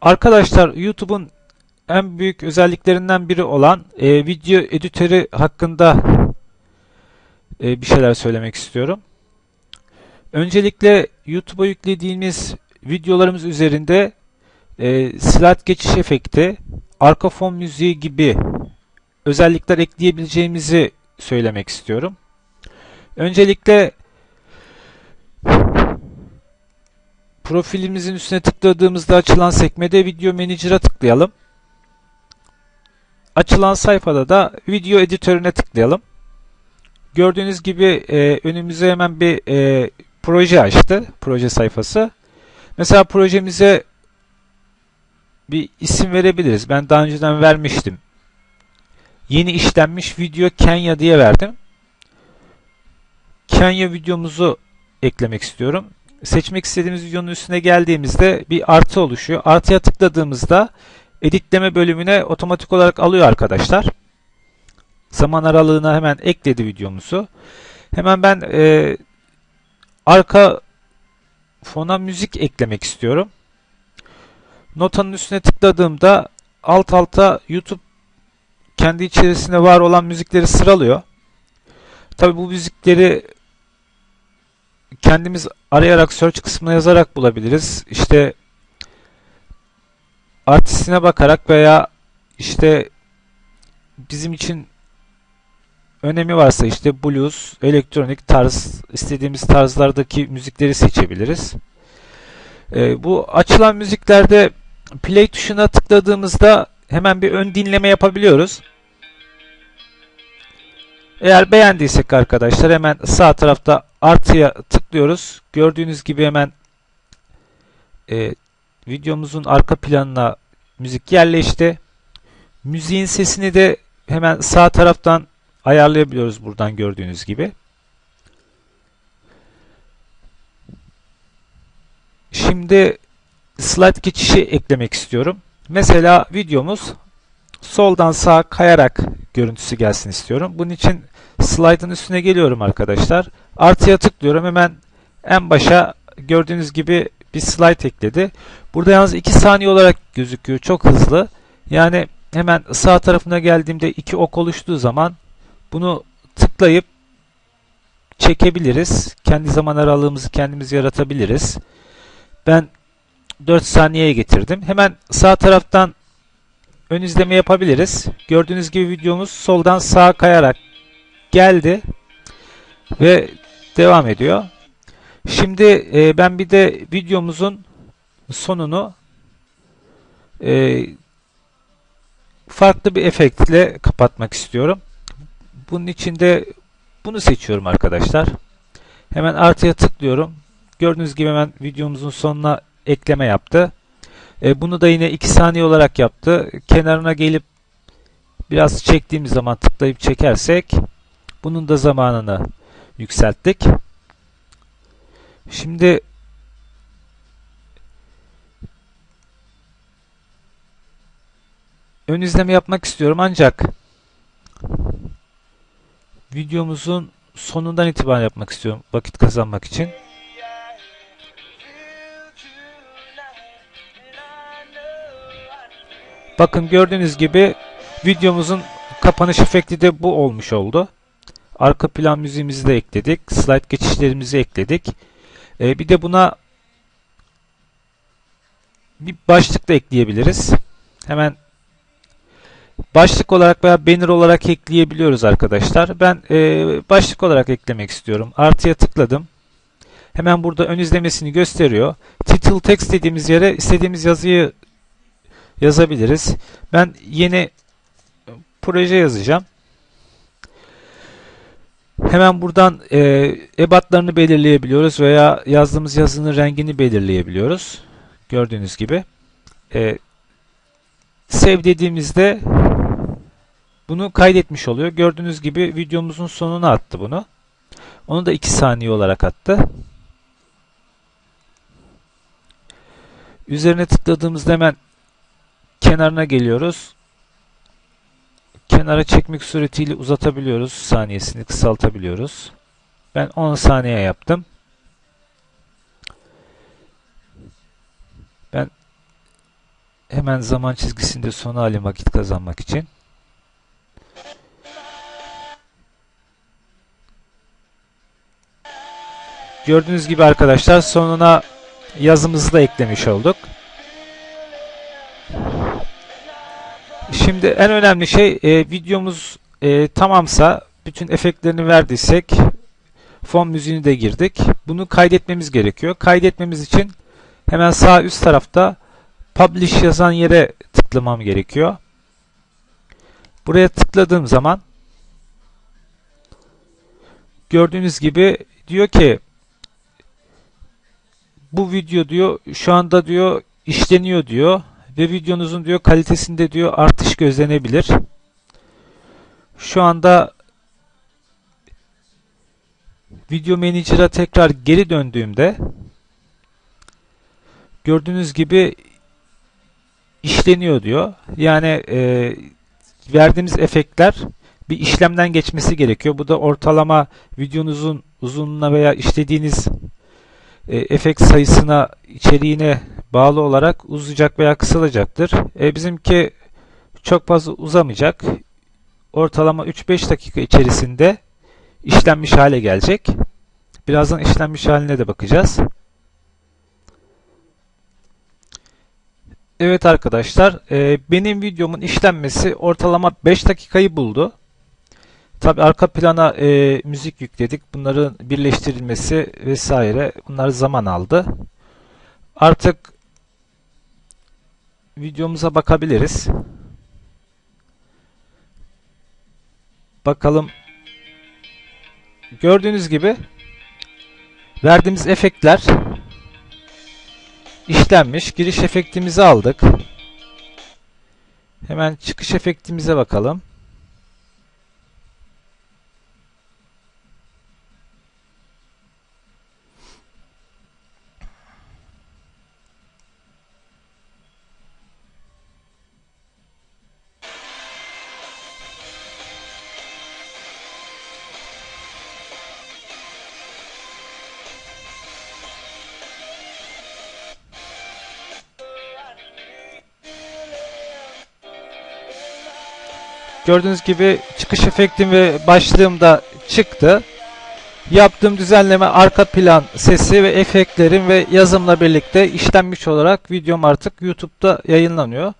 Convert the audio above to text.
Arkadaşlar YouTube'un en büyük özelliklerinden biri olan e, video editörü hakkında e, bir şeyler söylemek istiyorum. Öncelikle YouTube'a yüklediğimiz videolarımız üzerinde e, slide geçiş efekti, arka fon müziği gibi özellikler ekleyebileceğimizi söylemek istiyorum. Öncelikle profilimizin üstüne tıkladığımızda açılan sekmede Video Manager'a tıklayalım. Açılan sayfada da Video Editörüne tıklayalım. Gördüğünüz gibi e, önümüze hemen bir e, proje açtı. Proje sayfası. Mesela projemize bir isim verebiliriz. Ben daha önceden vermiştim. Yeni işlenmiş video Kenya diye verdim. Kenya videomuzu eklemek istiyorum. Seçmek istediğimiz videonun üstüne geldiğimizde bir artı oluşuyor. Artıya tıkladığımızda editleme bölümüne otomatik olarak alıyor arkadaşlar. Zaman aralığına hemen ekledi videomuzu. Hemen ben e, arka fona müzik eklemek istiyorum. Notanın üstüne tıkladığımda alt alta YouTube kendi içerisinde var olan müzikleri sıralıyor. Tabi bu müzikleri kendimiz arayarak search kısmına yazarak bulabiliriz. İşte artistine bakarak veya işte bizim için önemi varsa işte blues, elektronik tarz istediğimiz tarzlardaki müzikleri seçebiliriz. Ee, bu açılan müziklerde play tuşuna tıkladığımızda hemen bir ön dinleme yapabiliyoruz. Eğer beğendiysek arkadaşlar hemen sağ tarafta artıya tıklıyoruz. Gördüğünüz gibi hemen e, videomuzun arka planına müzik yerleşti. Müziğin sesini de hemen sağ taraftan ayarlayabiliyoruz buradan gördüğünüz gibi. Şimdi slide geçişi eklemek istiyorum. Mesela videomuz soldan sağa kayarak görüntüsü gelsin istiyorum. Bunun için slide'ın üstüne geliyorum arkadaşlar. Artıya tıklıyorum. Hemen en başa gördüğünüz gibi bir slide ekledi. Burada yalnız 2 saniye olarak gözüküyor. Çok hızlı. Yani hemen sağ tarafına geldiğimde iki ok oluştuğu zaman bunu tıklayıp çekebiliriz. Kendi zaman aralığımızı kendimiz yaratabiliriz. Ben 4 saniyeye getirdim. Hemen sağ taraftan ön izleme yapabiliriz. Gördüğünüz gibi videomuz soldan sağa kayarak geldi ve devam ediyor. Şimdi e, ben bir de videomuzun sonunu e, farklı bir efektle kapatmak istiyorum. Bunun için de bunu seçiyorum arkadaşlar. Hemen artıya tıklıyorum. Gördüğünüz gibi hemen videomuzun sonuna ekleme yaptı. E, bunu da yine 2 saniye olarak yaptı. Kenarına gelip biraz çektiğimiz zaman tıklayıp çekersek bunun da zamanını yükselttik. Şimdi ön izleme yapmak istiyorum ancak videomuzun sonundan itibaren yapmak istiyorum vakit kazanmak için. Bakın gördüğünüz gibi videomuzun kapanış efekti de bu olmuş oldu. Arka plan müziğimizi de ekledik. Slide geçişlerimizi ekledik. Ee, bir de buna bir başlık da ekleyebiliriz. Hemen başlık olarak veya banner olarak ekleyebiliyoruz arkadaşlar. Ben e, başlık olarak eklemek istiyorum. Artıya tıkladım. Hemen burada ön izlemesini gösteriyor. Title text dediğimiz yere istediğimiz yazıyı yazabiliriz. Ben yeni proje yazacağım. Hemen buradan e, ebatlarını belirleyebiliyoruz veya yazdığımız yazının rengini belirleyebiliyoruz. Gördüğünüz gibi. E, save dediğimizde bunu kaydetmiş oluyor. Gördüğünüz gibi videomuzun sonuna attı bunu. Onu da 2 saniye olarak attı. Üzerine tıkladığımızda hemen kenarına geliyoruz. Kenara çekmek suretiyle uzatabiliyoruz. Saniyesini kısaltabiliyoruz. Ben 10 saniye yaptım. Ben Hemen zaman çizgisinde sona alayım vakit kazanmak için. Gördüğünüz gibi arkadaşlar sonuna yazımızı da eklemiş olduk. Şimdi en önemli şey e, videomuz e, tamamsa bütün efektlerini verdiysek fon müziğini de girdik. Bunu kaydetmemiz gerekiyor. Kaydetmemiz için hemen sağ üst tarafta Publish yazan yere tıklamam gerekiyor. Buraya tıkladığım zaman gördüğünüz gibi diyor ki bu video diyor şu anda diyor işleniyor diyor ve videonuzun diyor kalitesinde diyor artış gözlenebilir. Şu anda Video Manager'a tekrar geri döndüğümde gördüğünüz gibi işleniyor diyor. Yani e, verdiğimiz efektler bir işlemden geçmesi gerekiyor. Bu da ortalama videonuzun uzunluğuna veya işlediğiniz e, efekt sayısına, içeriğine bağlı olarak uzayacak veya kısalacaktır. E, bizimki çok fazla uzamayacak. Ortalama 3-5 dakika içerisinde işlenmiş hale gelecek. Birazdan işlenmiş haline de bakacağız. Evet arkadaşlar, e, benim videomun işlenmesi ortalama 5 dakikayı buldu. Tabi arka plana e, müzik yükledik. Bunların birleştirilmesi vesaire bunlar zaman aldı. Artık videomuza bakabiliriz. Bakalım. Gördüğünüz gibi verdiğimiz efektler işlenmiş. Giriş efektimizi aldık. Hemen çıkış efektimize bakalım. Gördüğünüz gibi çıkış efektim ve başlığım da çıktı. Yaptığım düzenleme arka plan sesi ve efektlerim ve yazımla birlikte işlenmiş olarak videom artık YouTube'da yayınlanıyor.